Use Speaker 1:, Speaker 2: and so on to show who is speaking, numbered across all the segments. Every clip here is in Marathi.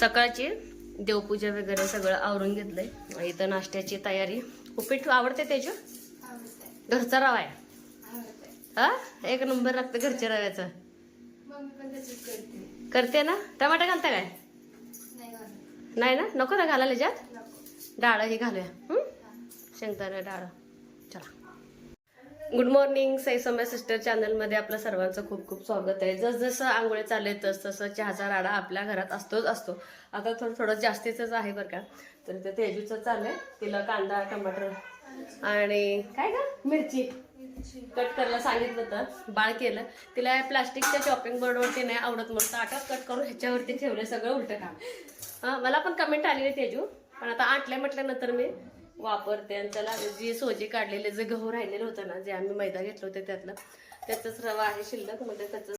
Speaker 1: सकाळची देवपूजा वगैरे सगळं आवरून घेतलंय. इथं नाश्त्याची तयारी. उपीट आवडते त्याच्या
Speaker 2: आवडतंय
Speaker 1: घरचा रवा आहे. हा? एक नंबर लागतं घरच्या रव्याचं.
Speaker 2: करते.
Speaker 1: ना? टमाटा घालता काय?
Speaker 2: नाही
Speaker 1: ना? नको ना घालायला ज्यात? डाळ ही घालूया? शेंगदाणा डाळ. चला. गुड मॉर्निंग साई समय सिस्टर चॅनलमध्ये आपलं सर्वांचं खूप खूप स्वागत आहे. जसजसं आंघोळे चालले तस तसं चहाचा राडा आपल्या घरात असतोच असतो. आता थोडं थोडं जास्तीचंच आहे बरं का. तर ते तेजूचं चाललंय तिला कांदा टमाटर आणि काय का मिरची. कट करायला सांगितलं तर बाळ केलं. तिला प्लास्टिकच्या शॉपिंग बोर्डवरती नाही आवडत म्हणून ताटात कट करून ह्याच्यावरती ठेवलं सगळं उलटं काम. मला पण कमेंट आलेली तेजू. पण आता आटल्या म्हटल्यानंतर मी. वापरते आणि त्याला जी सोजी काढलेले जे गहू राहिलेलं होतं ना जे आम्ही मैदा घेतलं होतं त्यातलं त्याचंच रवा आहे शिल्लक म्हणजे त्याचं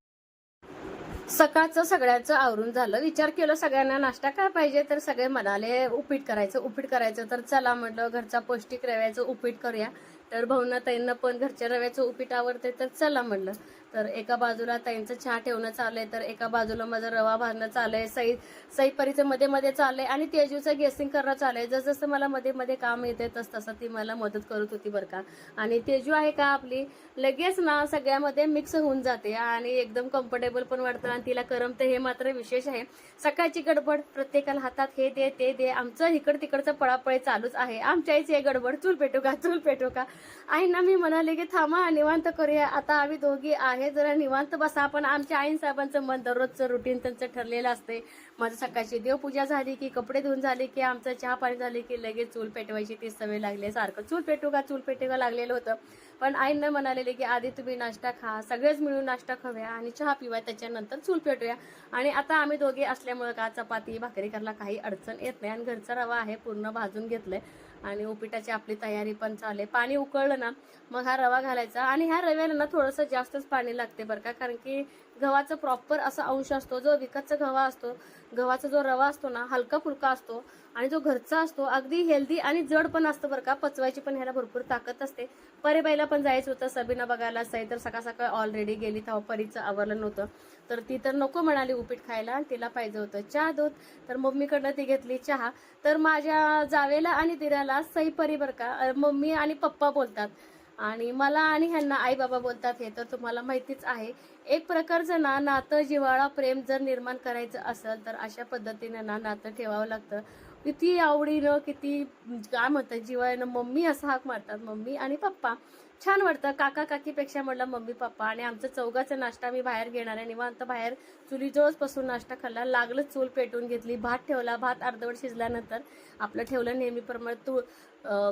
Speaker 1: सकाळचं सगळ्यांचं आवरून झालं. विचार केलं सगळ्यांना नाश्ता काय पाहिजे? तर सगळे म्हणाले उपीट करायचं उपीट करायचं. तर चला म्हटलं घरचा पौष्टिक रव्याचं उपीट करूया. तर भाऊना ताईंना पण घरच्या रव्याचं उपीट आवडते तर चला म्हणलं. तर एका बाजूला ताईंचं चहा ठेवणं चाललंय तर एका बाजूला माझं रवा भाजणं चाललंय सई सईपरीचं मध्ये मध्ये चाललंय आणि तेजूचं गेसिंग करणं चाललंय. आहे जसजसं मला मध्ये मध्ये काम येते तस तसं ती मला मदत करत होती बरं का. आणि तेजू आहे का आपली? लगेच ना सगळ्यामध्ये मिक्स होऊन जाते आणि एकदम कम्फर्टेबल पण वाटतं आणि तिला करमतं हे मात्र विशेष आहे. सकाळची गडबड प्रत्येकाला हातात हे दे ते दे. आमचं इकड तिकडचं पळापळी चालूच आहे. आमच्या आईची हे गडबड चूल पेटू का चूल पेटू का? आईंना मी म्हणाले की थांबा निवांत करूया. आता आम्ही दोघी आहे. जरा निवांत बसा. पण आमच्या आईन साहेबांचं मन दररोजचं रुटीन त्यांचं ठरलेलं असते. माझं सकाळची देवपूजा झाली की कपडे धुवून झाले की आमचं चहा पाणी झाले की लगेच चूल पेटवायची. ती सवय लागली. सारखं चूल पेटू का? चूल पेटू का लागलेलं होतं. पण आईनं म्हणालेले की आधी तुम्ही नाश्ता खा. सगळेच मिळून नाश्ता खाऊया आणि चहा पिवा त्याच्यानंतर चूल पेटूया. आणि आता आम्ही दोघे असल्यामुळे का चपाती भाकरी करायला काही अडचण येत नाही. आणि घरचा रवा आहे पूर्ण भाजून घेतलंय. आणि उपिटाची आपली तयारी पण चालू आहे. पाणी उकळलं ना मग हा रवा घालायचा आणि ह्या रव्याला ना थोडंसं जास्तच पाणी लागते बरं का. कारण की गव्हाचं प्रॉपर असा अंश असतो जो विकतचा गव्हा असतो गव्हाचा जो रवा असतो ना हलका फुलका असतो आणि जो घरचा असतो अगदी हेल्दी आणि जड पण असतं बरं का पचवायची पण ह्याला भरपूर ताकद असते. परेबाईला पण जायचं होतं सबीना बघायला साई तर सकाळ सकाळ ऑलरेडी गेली तेव्हा परीचं आवरलं नव्हतं. तर ती तर नको म्हणाली उपीट खायला आणि तिला पाहिजे होतं चहा दूध. तर मम्मीकडनं ती घेतली चहा. तर माझ्या जावेला आणि दिराला सई परी बरं का मम्मी आणि पप्पा बोलतात. आणि मला आणि ह्यांना आई बाबा बोलतात हे तर तुम्हाला माहितीच आहे. एक प्रकारचं ना नातं जिव्हाळा प्रेम जर निर्माण करायचं असेल तर अशा पद्धतीने ना नातं ठेवावं लागतं. किती आवडीनं किती काय म्हणतात जिवाळ्यानं मम्मी असं हाक मारतात मम्मी आणि पप्पा. छान वाटतं. काका काकीपेक्षा म्हटलं मम्मी पप्पा आणि आमचं चौघाचा नाश्ता मी बाहेर घेणार आहे. निवांत बाहेर चुलीजवळच बसून नाश्ता खाल्ला लागलं चूल पेटून घेतली भात ठेवला भात अर्धवट शिजल्यानंतर आपलं ठेवलं नेहमीप्रमाणे तू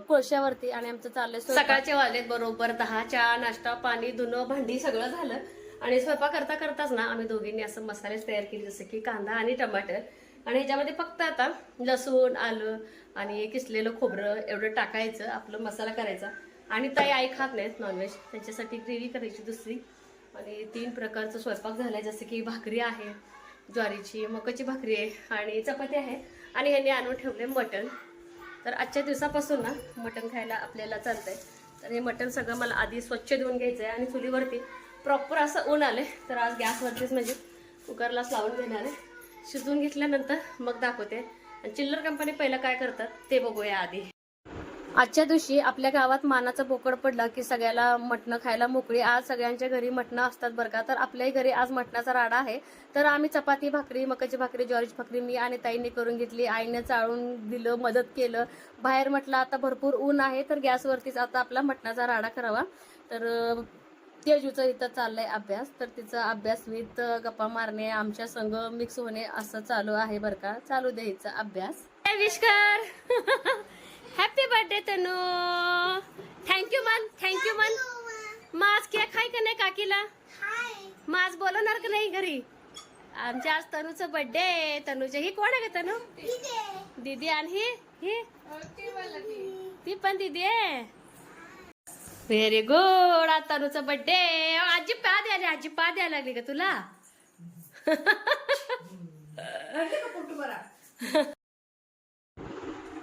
Speaker 1: कोळशावरती आणि आमचं चाललंय सकाळचे वाजलेत बरोबर दहा चहा नाश्ता पाणी धुणं भांडी सगळं झालं. आणि स्वयंपाक करता करताच ना आम्ही दोघींनी असं मसालेच तयार केले जसं की कांदा आणि टमाटर. आणि ह्याच्यामध्ये फक्त आता लसूण आलं आणि किसलेलं खोबरं एवढं टाकायचं आपलं मसाला करायचा. आणि ताई आई खात नाहीत नॉनव्हेज त्यांच्यासाठी ग्रेव्ही करायची दुसरी. आणि तीन प्रकारचं स्वयंपाक झालाय जसं की भाकरी आहे ज्वारीची मकाची भाकरी आहे आणि चपाती आहे. आणि ह्यांनी आणून ठेवले मटण. तर आजच्या दिवसापासून ना मटण खायला आपल्याला चालतंय. तर हे मटण सगळं मला आधी स्वच्छ धुवून घ्यायचं आहे आणि चुलीवरती प्रॉपर असं ऊन आलं तर आज गॅसवरतीच म्हणजे कुकरलाच लावून घेणार आहे. शिजवून घेतल्यानंतर मग दाखवते. आणि चिल्लर कंपनी पहिलं काय करतात ते बघूया आधी. आजच्या दिवशी आपल्या गावात मानाचा बोकड पडला की सगळ्याला मटणं खायला मोकळी. आज सगळ्यांच्या घरी मटणं असतात बरं का. तर आपल्याही घरी आज मटणाचा राडा आहे. तर आम्ही चपाती भाकरी मकाची भाकरी ज्वारीची भाकरी मी आणि ताईंनी करून घेतली. आईने चाळून दिलं मदत केलं. बाहेर म्हटलं आता भरपूर ऊन आहे तर गॅसवरतीच आता आपला मटणाचा राडा करावा. तर तेजूचं इथं चाललंय अभ्यास तर तिचा अभ्यास विथ गप्पा मारणे आमच्या संघ मिक्स होणे असं चालू आहे बरं का. चालू दे हिचा अभ्यास. विष्कर! Happy birthday Tanu! Thank you man thank you man माझ केक खाय का नाही काकीला? माझ बोलवणार का नाही घरी? आमच्या आज तनूचं बर्थडे तनूचे ही कोण आहे का तनू? दीदी आणि ही? ही? ती पण दीदी आहे? व्हेरी गुड आता तनूचा बर्थडे आजी पा द्यायला आजी पा द्यायला लागली का तुला?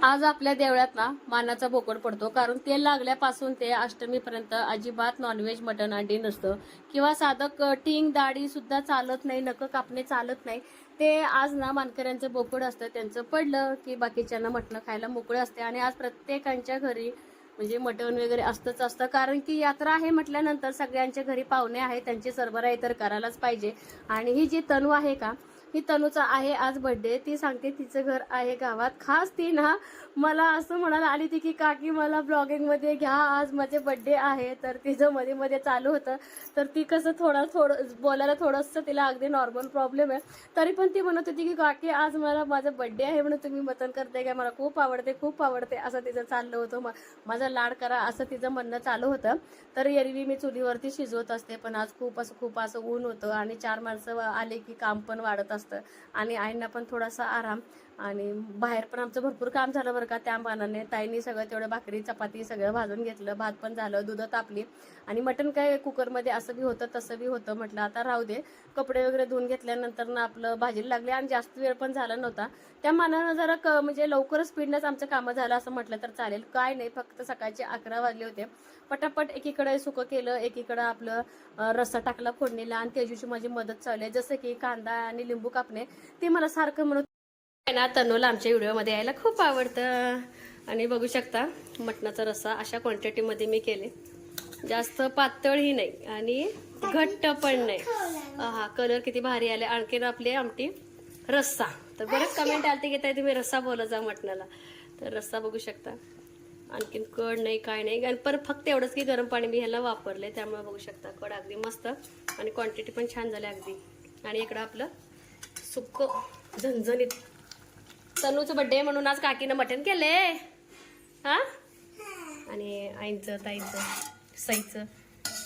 Speaker 1: आज आपल्या देवळात ना मानाचा बोकड पडतो कारण तेल लागल्यापासून ते अष्टमीपर्यंत अजिबात नॉनव्हेज मटण अंडी नसतं. किंवा साधं कटिंग दाढी सुद्धा चालत नाही नख कापणे चालत नाही. ते आज ना मानकऱ्यांचं बोकड असतं त्यांचं पडलं की बाकीच्यांना मटणं खायला मोकळं असते. आणि आज प्रत्येकांच्या घरी म्हणजे मटण वगैरे असतंच असतं. कारण की यात्रा आहे म्हटल्यानंतर सगळ्यांच्या घरी पाहुणे आहे त्यांची सरबराई तर करायलाच पाहिजे. आणि ही जी तनू आहे का ही तनूचा आहे आज बर्थडे ती सांगते तिचं घर आहे गावात. खास ती ना मला असं म्हणायला आली ती की काकी मला ब्लॉगिंगमध्ये घ्या. आज माझे बड्डे आहे. तर तिचं मध्ये मध्ये चालू होतं. तर ती कसं थोडं थोडं बोलायला थोडंसं तिला अगदी नॉर्मल प्रॉब्लेम आहे. तरी पण ती म्हणत होती की काकी आज मला माझा बड्डे आहे म्हणून तुम्ही मतन करते काय मला खूप आवडते खूप आवडते. असं तिचं चाललं होतं. म- माझा लाड करा. असं तिचं म्हणणं चालू होतं. तर एरवी मी चुलीवरती शिजवत असते. पण आज खूप असं खूप असं ऊन होतं. आणि चार माणसं आले की काम पण वाढत असतं आणि आईंना पण थोडासा आराम आणि बाहेर पण आमचं भरपूर काम झालं बरं का त्या मानाने ताईनी सगळं तेवढं भाकरी चपाती सगळं भाजून घेतलं भात पण झालं दूध तापली. आणि मटण काय कुकरमध्ये असं बी होतं तसं बी होतं म्हटलं आता राहू दे. कपडे वगैरे धुवून घेतल्यानंतर ना आपलं भाजीला लागले आणि जास्त वेळ पण झाला नव्हता. त्या मानानं जरा क म्हणजे लवकरच स्पीडनंच आमचं कामं झालं असं म्हटलं तर चालेल. काय नाही फक्त सकाळचे अकरा वाजले होते. पटापट एकीकडे सुकं केलं एकीकडं आपलं रस्सा टाकला फोडणीला आणि तेजूची माझी मदत चालली आहे. जसं की कांदा आणि लिंबू कापणे ते मला सारखं म्हणत ना तनूला आमच्या व्हिडिओमध्ये यायला खूप आवडतं. आणि बघू शकता मटणाचा रस्सा अशा क्वांटिटीमध्ये मी केले. जास्त पातळही नाही आणि घट्ट पण नाही. हा कलर किती भारी आले. आणखीन आपली आमटी रस्सा. तर बरेच कमेंट आलते घेताय तुम्ही रस्सा बोलत जा मटणाला. तर रस्सा बघू शकता. आणखीन कड नाही काय नाही. आणि फक्त एवढंच की गरम पाणी मी ह्याला वापरले त्यामुळे बघू शकता कड अगदी मस्त आणि क्वांटिटी पण छान झाली अगदी. आणि इकडं आपलं सुक्क झणझणीत तनूचं बड्डे म्हणून आज काकीनं मटण केले हा? आणि आईंचं ताईंचं सईचं.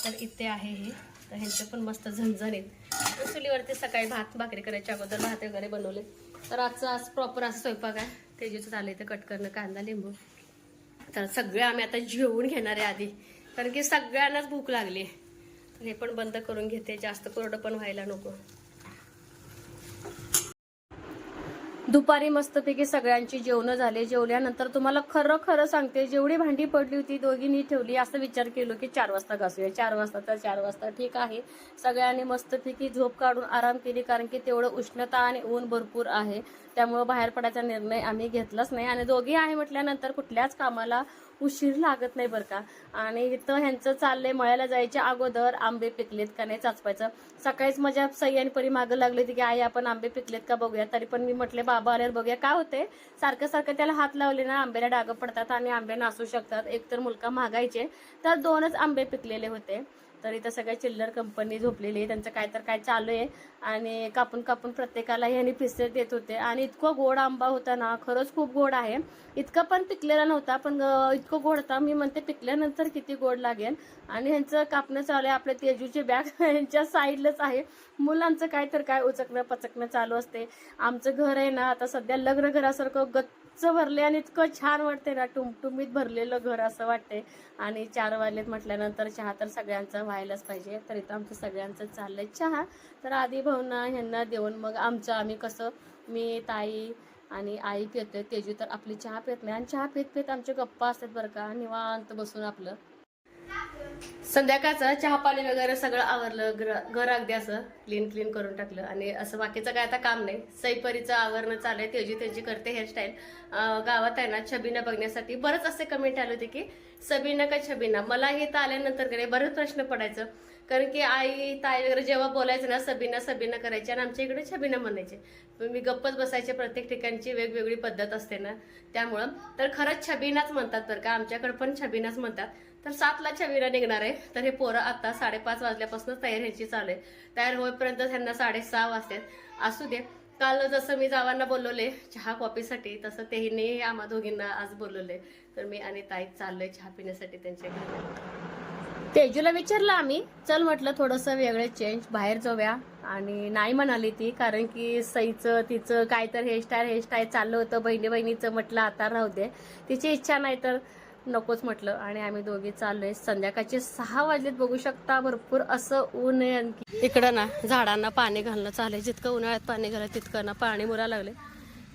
Speaker 1: तर इथे आहे हे. तर ह्यांचं पण मस्त झणझणीत. आहेत चुलीवरती सकाळी भात भाकरी करायच्या अगोदर भात वगैरे बनवले. तर आजचं आज प्रॉपर असं स्वयंपाक आहे. तेजीचं चाललं इथे कट करणं कांदा लिंबू. तर सगळे आम्ही आता जेवून घेणार आहे आधी. कारण की सगळ्यांनाच भूक लागली. आहे तर हे पण बंद करून घेते. जास्त कोरडं पण व्हायला नको. दुपारी मस्तपैकी सगळ्यांची जेवणं झाले जेवल्यानंतर तुम्हाला खरं खरं सांगते जेवढी भांडी पडली होती दोघींनी ठेवली असं विचार केलो की चार वाजता घासूया. चार वाजता तर चार वाजता ठीक आहे. सगळ्यांनी मस्तपैकी झोप काढून आराम केली कारण की तेवढं उष्णता आणि ऊन भरपूर आहे. त्यामुळं बाहेर पडायचा निर्णय आम्ही घेतलाच नाही. आणि दोघी आहे म्हटल्यानंतर कुठल्याच कामाला उशीर लागत नाही बरं का. आणि इथं ह्यांचं चाललंय मळ्याला जायच्या अगोदर आंबे पिकलेत का नाही चाचपायचं. सकाळीच माझ्या सई आणि परी मागं लागली होती की आई आपण आंबे पिकलेत का बघूया. तरी पण मी म्हटले बाबा आल्यावर बघूया. काय होते सारखं सारखं त्याला हात लावले ना आंब्याला डागं पडतात आणि आंबे नासू शकतात. एकतर मुलगा महागायचे तर दोनच आंबे पिकलेले होते. तर इथं सगळ्या चिल्लर कंपनी झोपलेली आहे. त्यांचं काय तर काय चालू आहे. आणि कापून कापून प्रत्येकाला ह्याने पिसे देत होते. आणि इतकं गोड आंबा होता ना खरंच खूप गोड आहे. इतका पण पिकलेला नव्हता पण इतकं गोड होता. मी म्हणते पिकल्यानंतर किती गोड लागेल. आणि ह्यांचं कापणं चालू आहे. आपल्या तेजूची बॅग ह्यांच्या साईडलाच आहे. मुलांचं काय तर काय उचकणं पचकणं चालू असते. आमचं घर आहे ना आता सध्या लग्न घरासारखं गच्च भरले आणि इतकं छान वाटते ना टुमटुमीत भरलेलं घर असं वाटते आणि चार वाजलेत म्हटल्यानंतर चहा तर सगळ्यांचा व्हायलाच पाहिजे. तर इथं आमचं सगळ्यांचं चाललंय चहा. तर आधी भाऊना ह्यांना देऊन मग आमचं आम्ही कसं मी ताई आणि आई पितोय तेजू तर आपली चहा पित नाही. आणि चहा पित पित आमच्या गप्पा असतात बरं का निवांत बसून आपलं. संध्याकाळचं चहा पाणी वगैरे सगळं आवरलं घर- घर अगदी असं क्लीन क्लीन करून टाकलं. आणि असं बाकीचं काय आता काम नाही. सैपरीचं आवरणं चाललंय तेजी तेजी करते हेअरस्टाईल गावात आहे ना छबीना बघण्यासाठी बरंच असे कमेंट आले होते की सबीना का छबीना? मला हे तर आल्यानंतरकडे बरंच प्रश्न पडायचं. कारण की आई ताई वगैरे जेव्हा बोलायचं ना सबीना सबीना करायचे. आणि आमच्या इकडे छबीना म्हणायचे. मी गप्पच बसायचे प्रत्येक ठिकाणची वेगवेगळी पद्धत असते ना. त्यामुळं तर खरंच छबीनाच म्हणतात बरं का. आमच्याकडे पण छबीनाच म्हणतात. तर सातला छवीला निघणार आहे. तर हे पोरं आता साडेपाच वाजल्यापासून तयार व्हायची चालू आहे. तयार होईपर्यंत त्यांना साडेसहा वाजतात. असू दे. काल जसं मी जावांना बोलवले चहा कॉफीसाठी तसं तेही आम्हा दोघींना आज बोलवले. तर मी आणि ताई चाललोय चहा पिण्यासाठी त्यांच्या घरी. तेजूला विचारलं आम्ही चल म्हटलं थोडंसं वेगळं चेंज बाहेर जाऊया. आणि नाही म्हणाली ती कारण की सईचं तिचं काय तर हेअरस्टाईल हेअरस्टाईल चाललं होतं. बहिणी बहिणीचं म्हटलं आता राहू दे. तिची इच्छा नाही तर नकोच म्हटलं आणि आम्ही दोघी चाललोय. संध्याकाळचे सहा वाजलेत बघू शकता. भरपूर असं ऊन आहे आणखी. इकडं ना झाडांना पाणी घालणं चालेल जितकं उन्हाळ्यात पाणी घालत तितकं ना पाणी मुरा लागले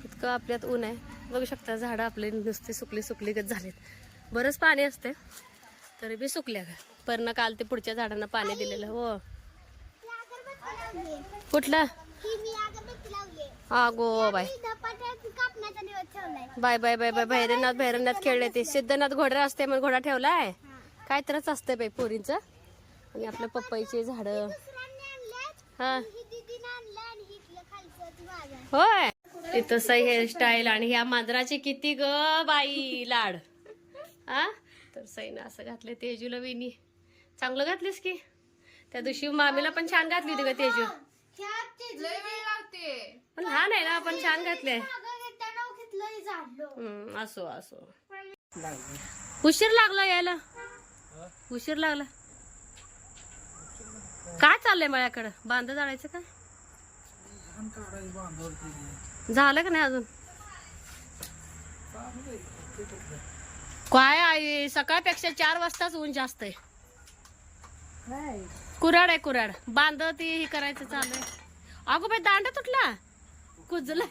Speaker 1: इतकं आपल्यात ऊन आहे. बघू शकता झाडं आपली नुसती सुकली सुकली गत झालीत. बरंच पाणी असते तरी बी सुकल्या का पण काल ते पुढच्या झाडांना पाणी दिलेलं हो. कुठलं? अगो bye. Bye bye bye bye Bhairavnath Bhairavnath खेळले ते. सिद्धनाथ घोडा असते म्हणून घोडा ठेवलाय. काय तरच असते बाई पोरींच. आणि आपल्या पप्पाईचे झाड. हा. होय. ते सई हेअरस्टाईल आणि ह्या मांजराची किती ग बाई लाड. हा? तर सईनं असं घातलं तेजूला विनी चांगलं घातलीस की. त्या दिवशी मामीला पण छान घातली होती ग तेजू.
Speaker 2: लागते
Speaker 1: पण लहान आहे ना आपण छान घातले असो असो. उशीर लागला यायला? उशीर लागला. काय चाललंय माझ्याकडं बांध जाळायचं काय? झालं का नाही अजून? काय आहे सकाळपेक्षा चार वाजताच ऊन जास्त आहे. कुराड आहे कुराड बांध ती हे करायचं चालू आहे अगो बाई दांडा तुटला. कुजला.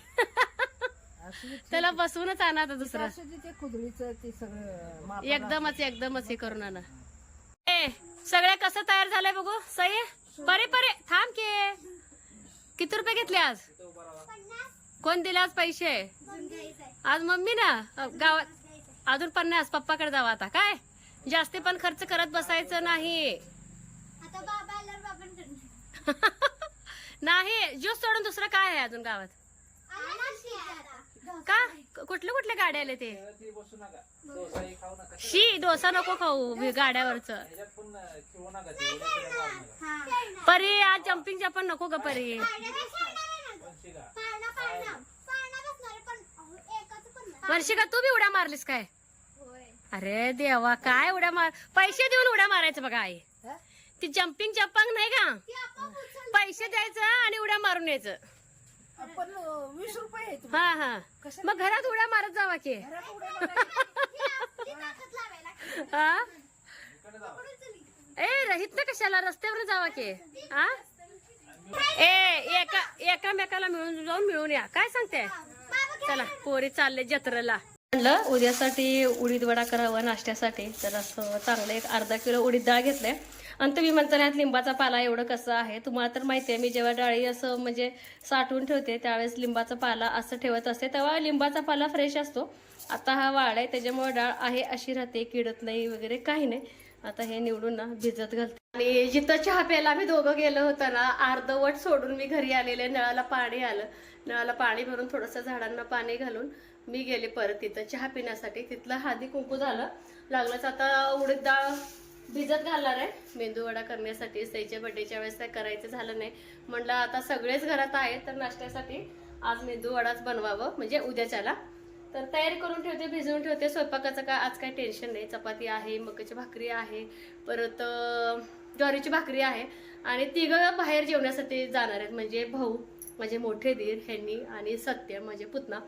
Speaker 1: त्याला बसवूनच आणा आता दुसरा.
Speaker 3: ते कुदळीचं ते सगळं माप
Speaker 1: एकदमच एकदमच हे करून आणा. ए सगळ्या कसं तयार झालंय बघू? सई परे परे. थांब के. किती रुपये घेतले आज? कोण दिले आज पैसे? आज मम्मी ना? गावात अजून पन्नास पप्पाकडे जावा आता. काय? जास्ती पण खर्च करत बसायचं नाही
Speaker 2: आता बाबा आल्यावर बाबांकडे
Speaker 1: नाही ज्यूस सोडून दुसरं काय आहे अजून गावात? का? कुठले कुठले गाड्या आले ते? शी डोसा नको खाऊ गाड्यावरच. परी आज जम्पिंग जपन नको ग परी. वर्षिका तू बी उड्या मारलीस काय? अरे देवा काय उड्या मार पैसे देऊन उड्या मारायचं बघा आई. ती जम्पिंग जपांग नाही का? पैसे द्यायचं आणि उड्या मारून यायचं.
Speaker 3: आपण वीस रुपये.
Speaker 1: हा हा. मग घरात उड्या मारत जावा की.
Speaker 3: घरात उड्या मारायच्या.
Speaker 1: हा? ए रहित ना कशाला? रस्त्यावर जावा की. हा? ए एका एकामेकाला मिळून जाऊन मिळून या. काय सांगते? चला पोरी चालले जत्रेला. म्हणलं उद्यासाठी उडीद वडा करावा नाश्त्यासाठी. तर असं चांगलं एक अर्धा किलो उडीद डाळ घेतलंय. आणि तुम्ही म्हणता लिंबाचा पाला एवढं कसं आहे? तुम्हाला तर माहिती आहे मी जेव्हा डाळी असं म्हणजे साठवून ठेवते त्यावेळेस लिंबाचा पाला असं ठेवत असते. तेव्हा लिंबाचा पाला फ्रेश असतो. आता हा वाळ आहे त्याच्यामुळे डाळ आहे अशी राहते किडत नाही वगैरे काही नाही. आता हे निवडून ना भिजत घालते. आणि जिथं चहा प्यायला आम्ही दोघं गेलो होतो ना अर्धवट सोडून मी घरी आलेले नळाला पाणी आलं. नळाला पाणी भरून थोडंसं झाडांना पाणी घालून मी गेले परत. तिथं चहा पिण्यासाठी तिथलं हादी कुंकू झालं. लागलंच आता उडीद डाळ भिजत घालणार आहे. मेंदू वडा करण्यासाठी सईच्या बड्डेच्या वेळेस काय करायचं झालं नाही. म्हटलं आता सगळेच घरात आहेत तर नाश्त्यासाठी आज मेंदू वडाच बनवावं म्हणजे उद्याच्याला. तर तयारी करून ठेवते भिजवून ठेवते. स्वयंपाकाचं काय आज काही टेन्शन नाही. चपाती आहे मकाची भाकरी आहे परत ज्वारीची भाकरी आहे. आणि तिघं बाहेर जेवण्यासाठी जाणार आहेत. म्हणजे भाऊ माझे मोठे दीर ह्यांनी आणि सत्य म्हणजे पुतना.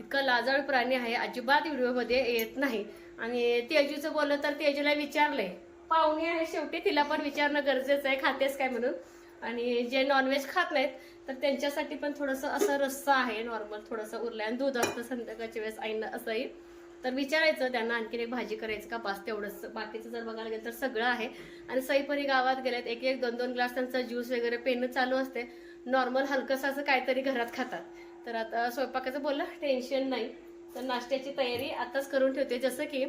Speaker 1: इतका लाजाळ प्राणी आहे. अजिबात व्हिडिओमध्ये येत नाही. आणि तेजूचं बोललं तर तेजूला विचारलंय पाहुणे आहे शेवटी तिला पण विचारणं गरजेचं आहे खातेस काय म्हणून. आणि जे नॉनव्हेज खात नाहीत तर त्यांच्यासाठी पण थोडंसं असं रस्सा आहे नॉर्मल थोडंसं उरलं आणि दूध असतं संध्याकाळच्या वेळेस आईनं असंही. तर विचारायचं त्यांना आणखीन एक भाजी करायचं का? पाच तेवढंच. बाकीचं जर बघायला गेलं तर सगळं आहे. आणि सईपरी गावात गेल्यात. एक एक दोन दोन ग्लास त्यांचा ज्यूस वगैरे पेनं चालू असते. नॉर्मल हलकंसं असं काहीतरी घरात खातात. तर आता स्वयंपाकाचं बोललं टेन्शन नाही. तर नाश्त्याची तयारी आताच करून ठेवते. जसं की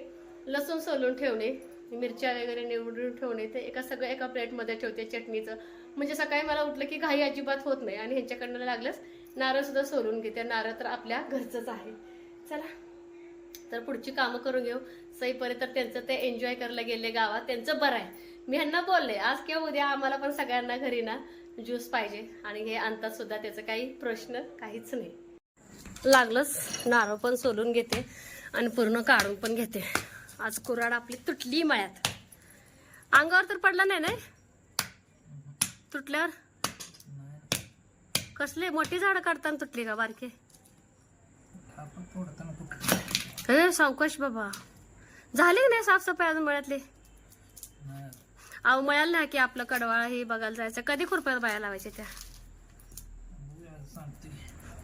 Speaker 1: लसूण सोलून ठेवणे. मिरच्या वगैरे निवडून ठेवणे ते एका सगळं एका प्लेटमध्ये ठेवते चटणीचं. म्हणजे सकाळी मला उठलं की घाई अजिबात होत नाही आणि ह्यांच्याकडनं लागलंच नारळसुद्धा सोलून घेते. नारळ तर आपल्या घरचंच आहे. चला तर पुढची कामं करून घेऊ. सईपर्यंत तर त्यांचं ते एन्जॉय करायला गेले गावात. त्यांचं बरं आहे. मी ह्यांना बोलले आज किंवा उद्या आम्हाला पण सगळ्यांना घरी ना ज्यूस पाहिजे. आणि हे आणतात सुद्धा त्याचं काही प्रश्न काहीच नाही. लागलंच नारळ पण सोलून घेते आणि पूर्ण काढून पण घेते. आज कुराड आपली तुटली मळ्यात. अंगावर तर पडला नाही ना तुटल्यावर? कसले? मोठी झाडं काढताना तुटली का बारके? हे सावकाश बाबा. झाली की नाही साफसफाई अजून मळ्यातली. अहो मळ्याला नाही की आपलं कडवाळा हे बघायला जायचं. कधी खुरप्यात बाया लावायच्या त्या?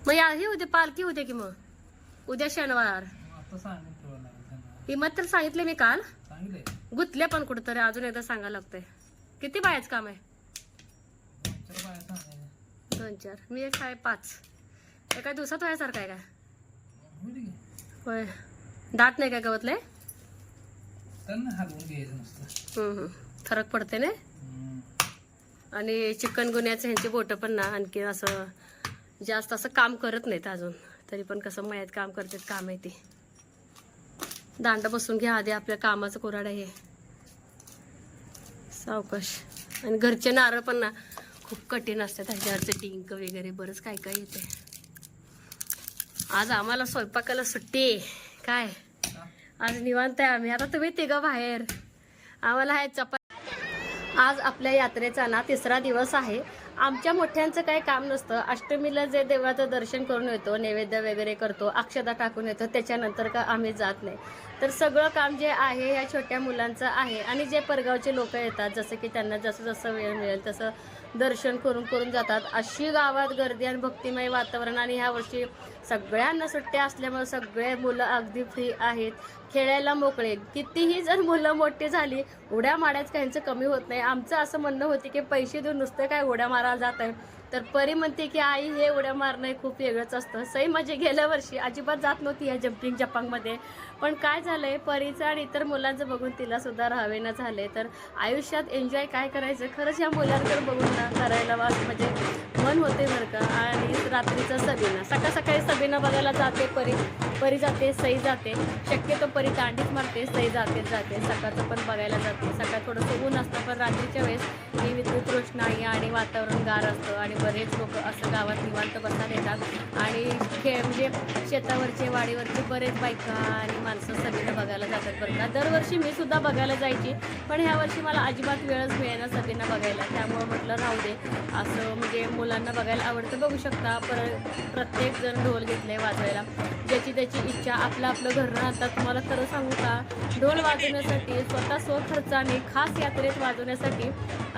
Speaker 1: मग या ही होते पालखी होते की मग? उद्या शनिवार
Speaker 3: आता सांगून ठेवावं लागेल त्यांना
Speaker 1: हिमत तर सांगितले मी काल. गुतले पण कुठेतरी अजून एकदा सांगायला लागतंय. किती बायाच काम आहे?
Speaker 3: दोन चार
Speaker 1: मी एक आहे पाच. एका दिवसात व्हायसारखं आहे काय? होय. दाट नाही काय गवतले. फरक पडते ना. आणि चिकन गुन्ह्याचं ह्यांची बोटं पण ना आणखी असं जास्त असं काम करत नाहीत अजून. तरी पण कसं मयात काम करतात काम आहे ते. दांडा बसून घ्या आधी आपल्या कामाचं कोराड आहे. सावकाश. आणि घरचे नारळ पण ना खूप कठीण असतात ह्याच्यावरचे डिंक वगैरे बरंच काय काय येते आज आम्हाला स्वयंपाकाला सुट्टी आहे. काय? आज निवांत आहे आम्ही. आता तुम्ही तिघं बाहेर. आम्हाला आहे चपा आज आपल्या यात्रेचा ना तिसरा दिवस आहे. आमच्या मोठ्यांचं काही काम नसतं. अष्टमीला जे देवाचं दर्शन करून येतो नैवेद्य वगैरे करतो अक्षता टाकून येतो त्याच्यानंतर का आम्ही जात नाही. तर सगळं काम जे आहे ह्या छोट्या मुलांचं आहे. आणि जे परगावचे लोक येतात जसं की त्यांना जसं जसं वेळ मिळेल तसं दर्शन करून करून जातात. अशी गावात गर्दी आणि भक्तिमय वातावरण आणि ह्या वर्षी सगळ्यांना सुट्ट्या असल्यामुळे सगळे मुलं अगदी फ्री आहेत. खेळायला मोकळे. कितीही जर मुलं मोठी झाली उड्या मारायचं काहींचं कमी होत नाही. आमचं असं म्हणणं होते की पैसे देऊन नुसतं काय उड्या मारायला जात आहे. तर परी म्हणते की आई हे उड्या मारणं हे खूप वेगळंच असतं. सई म्हणजे गेल्या वर्षी अजिबात जात नव्हती या जम्पिंग जपांगमध्ये. पण काय झालं आहे परीचं आणि इतर मुलांचं बघून तिला सुद्धा राहावेनं झालंय. तर आयुष्यात एन्जॉय काय करायचं? खरंच या मुलांकडे बघून ना करायला म्हणजे मन होते बरं का. आणि रात्रीचं सबीना सकाळ सकाळी सबीना बघायला जाते परी परी जाते सई जाते. शक्यतो परी दांडीच मारते सई जाते जाते. सकाळचं पण बघायला जाते. सकाळ थोडंसं ऊन असतं पण रात्रीच्या वेळेस ही विद्युत रोषणाई आणि वातावरण गार असतं आणि बरेच लोक असं गावात निवांत बसायला येतात. आणि खेळ म्हणजे शेतावरचे वाडीवरचे बरेच बायका आणि माणसं सगळीनं बघायला जातात बरं का. दरवर्षी मी सुद्धा बघायला जायची पण ह्या वर्षी मला अजिबात वेळच मिळेना सगळ्यांना बघायला. त्यामुळं म्हटलं राहू दे. असं म्हणजे मुलांना बघायला आवडतं. बघू शकता पर प्रत्येक जण ढोल घेतले वाजवायला. ज्याची त्याची इच्छा आपलं आपलं घरनं आता तुम्हाला खरं सांगू का? ढोल वाजवण्यासाठी स्वतः स्वखर्चाने खास यात्रेत वाजवण्यासाठी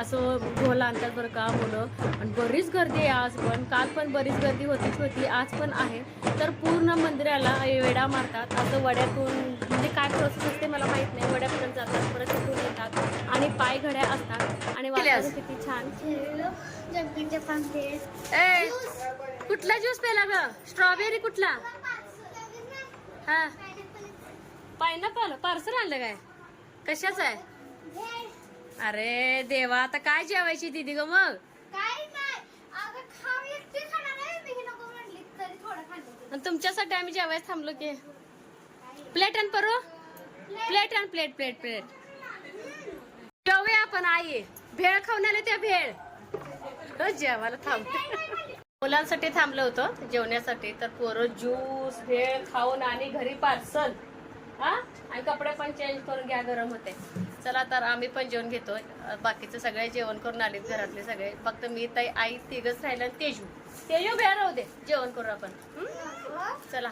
Speaker 1: असं ढोल आणतात बरं का मुलं. आणि बरीच गर्दी आहे आज पण. काल पण बरीच गर्दी होतीच होती आज पण आहे. तर पूर्ण मंदिराला वेडा मारतात. असं वड्यातून म्हणजे काय प्रोसेस असते मला माहीत नाही. वड्यापर्यंत जातात परत तिथून येतात आणि पाय घड्या असतात. आणि किती छान. कुठला ज्यूस प्याला ग? स्ट्रॉबेरी कुठला? हा. पायनॅपल पार्सल आणलं काय? कशाच आहे? अरे देवा आता काय जेवायची दीदी ग मग? तुमच्यासाठी आम्ही जेवायला थांबलो की. प्लेट आण परो. प्लेट आण प्लेट प्लेट प्लेट जेवूया आपण आई. भेळ खाऊन आले त्या भेळ. हो, जेवायला थांब मुलांसाठी थांबलं होतं जेवण्यासाठी. तर पोरं ज्यूस भेळ खाऊन आणि घरी पार्सल हा? आणि कपडे पण चेंज करून घ्या गरम होते. चला तर आम्ही पण जेवण घेतो. बाकीचे सगळे जेवण करून आलेत घरातले सगळे. फक्त मी ताई आई तिघच राहिलं आणि तेजू. तेजू भेळ राहू दे. जेवण करू आपण. हं? चला.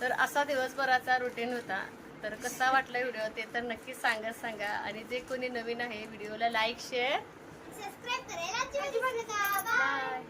Speaker 1: तर असा दिवसभराचा रुटीन होता. तर कसा वाटला व्हिडिओ ते तर नक्कीच सांगत सांगा. आणि जे कोणी नवीन आहे व्हिडिओला लाईक शेअर
Speaker 2: सबस्क्राईब करायला
Speaker 1: बाय